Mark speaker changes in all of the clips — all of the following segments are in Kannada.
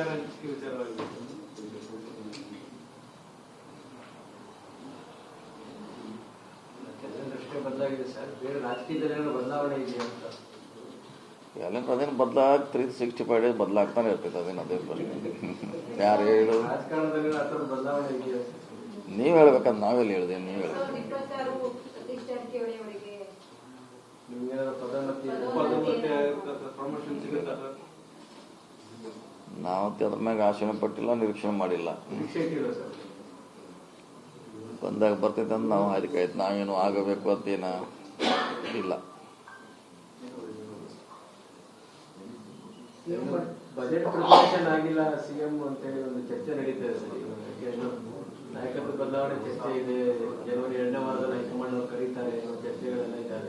Speaker 1: ಅಧಿಕಾರ ಹಂಚಿಕೆ ವಿಚಾರವಾಗಿ
Speaker 2: ಬದಲಾಗಿದೆ ಸರ್. ಬೇರೆ ರಾಜಕೀಯದಲ್ಲಿ ಏನೋ ಬದಲಾವಣೆ ಇದೆ ಅಂತ?
Speaker 3: ಎಲ್ಲ ಅದೇನು ಬದಲಾಗ ತ್ರೀ ಸಿಕ್ಸ್ಟಿ ಫೈವ್ ಡೇಸ್ ಬದಲಾಗ್ತಾನೆ ಇರ್ತೈತೆ ಅದೇನು ಅದೇ ಪ್ರಶ್ನೆ ಯಾರು ಹೇಳು? ನೀವು ಹೇಳ್ಬೇಕಂತ ನಾವೆಲ್ಲಿ ಹೇಳಿದೆ ನೀವು ಹೇಳಿ ನಾವಂತೆ ಅದ್ರ ಮ್ಯಾಗ ಆಶೀನ ಪಟ್ಟಿಲ್ಲ ನಿರೀಕ್ಷಣೆ ಮಾಡಿಲ್ಲ. ಬಂದಾಗ ಬರ್ತೈತೆ ಅಂತ ನಾವು ಆಯ್ತು. ನಾವೇನು ಆಗಬೇಕು ಅಂತೇನ ಇಲ್ಲ.
Speaker 2: ಬಜೆಟ್ ಪ್ರಿಪರೇಷನ್ ಆಗಿಲ್ಲ ಸಿಎಂ ಅಂತೇಳಿ ಒಂದು ಚರ್ಚೆ ನಡೀತಾ ಇದೆ ನಾಯಕತ್ವ ಬದಲಾವಣೆ ಚರ್ಚೆ ಇದೆ. ಜನವರಿ ಎರಡನೇ ವಾರದಲ್ಲಿ ಹೈಕಮಾಂಡ್ ಅವರು ಕರೀತಾರೆ ಚರ್ಚೆಗಳೆಲ್ಲ ಇದ್ದಾವೆ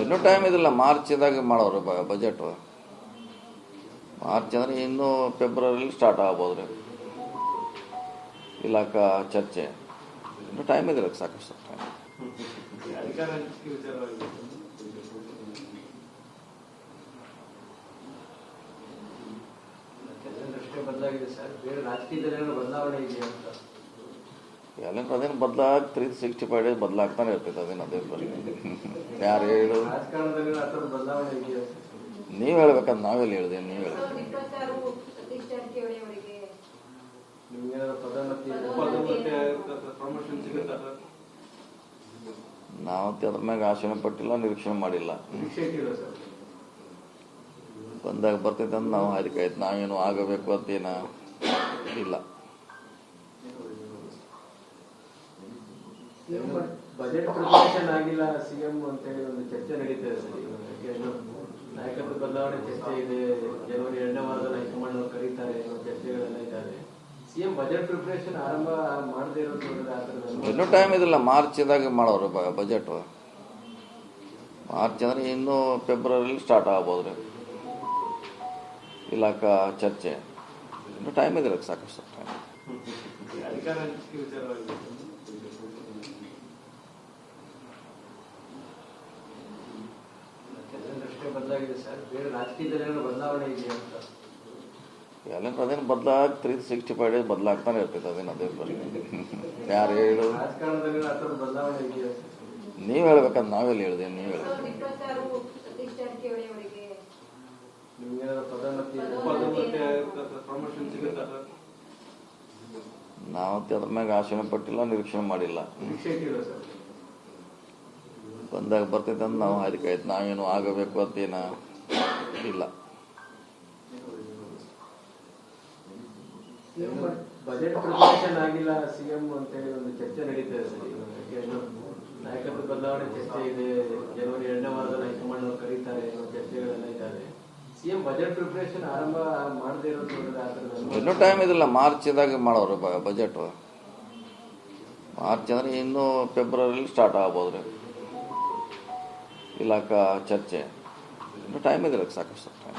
Speaker 3: ಇನ್ನೂ ಟೈಮ್ ಇದಿಲ್ಲ ಮಾರ್ಚ್ ಮಾರ್ಚ್ದಾಗ ಮಾಡೋರು ಬಜೆಟ್ ಮಾರ್ಚ್ ಅಂದ್ರೆ ಇನ್ನೂ ಫೆಬ್ರವರಿಲಿ ಸ್ಟಾರ್ಟ್ ಆಗ್ಬೋದು ರೀ. ಇಲಾಖ ಚರ್ಚೆ. ಇನ್ನೂ ಟೈಮ್ ಇದೆ ಸಾಕಷ್ಟು ಟೈಮ್
Speaker 2: ಬದಲಾಗಿದೆ ಸರ್. ಬೇರೆ ರಾಜಕೀಯದಲ್ಲಿ ಬದಲಾವಣೆ ಇದೆಯಾ ಅಂತ.
Speaker 3: ಎಲ್ಲ ಅದೇನು ಬದಲಾಗ ತ್ರೀ ಸಿಕ್ಸ್ಟಿ ಫೈವ್ ಡೇಸ್ ಬದಲಾಗ್ತಾನೆ ಇರ್ತೈತೆ ಅದೇನು ಅದೇ ಪ್ರಶ್ನೆ ಯಾರು ಹೇಳು? ನೀವು ಹೇಳ್ಬೇಕಂತ ನಾವೆಲ್ಲಿ ಹೇಳಿದೆ ನೀವು ಹೇಳಿ. ನಾವಂತೆ ಅದ್ರ ಮ್ಯಾಗ ಆಶೀನ ಪಟ್ಟಿಲ್ಲ ನಿರೀಕ್ಷಣೆ ಮಾಡಿಲ್ಲ. ಬಂದಾಗ ಬರ್ತೈತೆ ಅಂತ ನಾವು ಹಾರಿಕಾಯ್ತು ಆಯ್ತು. ನಾವೇನು ಆಗಬೇಕು ಅಂತೇನ ಇಲ್ಲ.
Speaker 2: ಬಜೆಟ್ ಪ್ರಿಪರೇಷನ್ ಆಗಿಲ್ಲ ಸಿಎಂ ಅಂತೇಳಿ ಒಂದು ಚರ್ಚೆ ನಡೀತಾ ಇದೆ ನಾಯಕತ್ವ ಬದಲಾವಣೆ ಚರ್ಚೆ ಇದೆ. ಜನವರಿ ಎರಡನೇ ವಾರದಲ್ಲಿ ಹೈಕಮಾಂಡ್ ಅವರು ಕರೀತಾರೆ ಅನ್ನೋ ಚರ್ಚೆಗಳೆಲ್ಲ ಇದ್ದಾರೆ ಸಿಎಂ ಬಜೆಟ್ ಪ್ರಿಪರೇಷನ್ ಆರಂಭ ಮಾಡದೇ ಇರೋದು
Speaker 3: ಇನ್ನೂ ಟೈಮ್ ಇದಿಲ್ಲ. ಮಾರ್ಚ್ ಮಾರ್ಚ್ದಾಗ ಮಾಡೋರು ಬಜೆಟ್ ಮಾರ್ಚ್ ಅಂದ್ರೆ ಇನ್ನೂ ಫೆಬ್ರವರಿಲಿ ಸ್ಟಾರ್ಟ್ ಆಗ್ಬೋದು ರೀ. ಇಲಾಖ ಚರ್ಚೆ. ಇನ್ನೂ ಟೈಮ್ ಇದಿಲ್ಲ ಸಾಕಷ್ಟು. ಟೈಮ್
Speaker 1: ಅಧಿಕಾರ ಹಂಚಿಕೆ ವಿಚಾರವಾಗಿ
Speaker 2: ಜನರ ದೃಷ್ಟಿ ಬದಲಾಗಿದೆ ಸರ್. ಬೇರೆ ರಾಜಕೀಯದಲ್ಲಿ ಏನೋ ಬದಲಾವಣೆ ಇದೆಯಾ ಅಂತ.
Speaker 3: ಎಲ್ಲ ಅದೇನು ಬದಲಾಗ ತ್ರೀ ಸಿಕ್ಸ್ಟಿ ಫೈವ್ ಡೇಸ್ ಬದಲಾಗ್ತಾನೆ ಇರ್ತೈತೆ ಅದೇನು ಅದೇ ಪ್ರಶ್ನೆ ಯಾರು ಹೇಳು. ನೀವು ಹೇಳ್ಬೇಕಂತ ನಾವೆಲ್ಲಿ ಹೇಳಿದೆ ನೀವು ಹೇಳಿ ನಾವಂತೆ ಅದ್ರ ಮ್ಯಾಗ ಆಶೀನ ಪಟ್ಟಿಲ್ಲ ನಿರೀಕ್ಷಣೆ ಮಾಡಿಲ್ಲ. ಬಂದಾಗ ಬರ್ತೈತೆ ಅಂತ ನಾವು ಅದಕ್ಕೆ ಆಯ್ತು. ನಾವೇನು ಆಗಬೇಕು ಅಂತೇನ ಇಲ್ಲ.
Speaker 2: ಬಜೆಟ್ ಆಗಿಲ್ಲ ಸಿಎಂ ಒಂದು ಚರ್ಚೆ ನಡೀತಾ ಇದೆ ನಾಯಕತ್ವ ಬದಲಾವಣೆ ಚರ್ಚೆ ಇದೆ. ಜನವರಿ ಎರಡನೇ ವಾರದಲ್ಲಿ ಹೈಕಮಾಂಡ್ ಅವ್ರು ಕರೀತಾರೆ ಅನ್ನೋ ಚರ್ಚೆಗಳೆಲ್ಲ ಇದ್ದಾವೆ ಸಿಎಂ ಬಜೆಟ್ ಪ್ರಿಪರೇಷನ್ ಆರಂಭ ಮಾಡದೇ ಇರೋದು ನೋಡಿದ್ರೆ ಆ ಥರದ ಅನುಮಾನ.
Speaker 3: ಇನ್ನೂ ಟೈಮ್ ಇದಿಲ್ಲ. ಮಾರ್ಚ್ ಮಾರ್ಚ್ದಾಗ ಮಾಡೋರು ಬಜೆಟ್ ಮಾರ್ಚ್ ಅಂದ್ರೆ ಇನ್ನೂ ಫೆಬ್ರವರಿಲಿ ಸ್ಟಾರ್ಟ್ ಆಗ್ಬೋದು ರೀ ಇಲಾಖ ಚರ್ಚೆ. ಟೈಮ್ ಇದೆ ಸಾಕಷ್ಟು ಟೈಮ್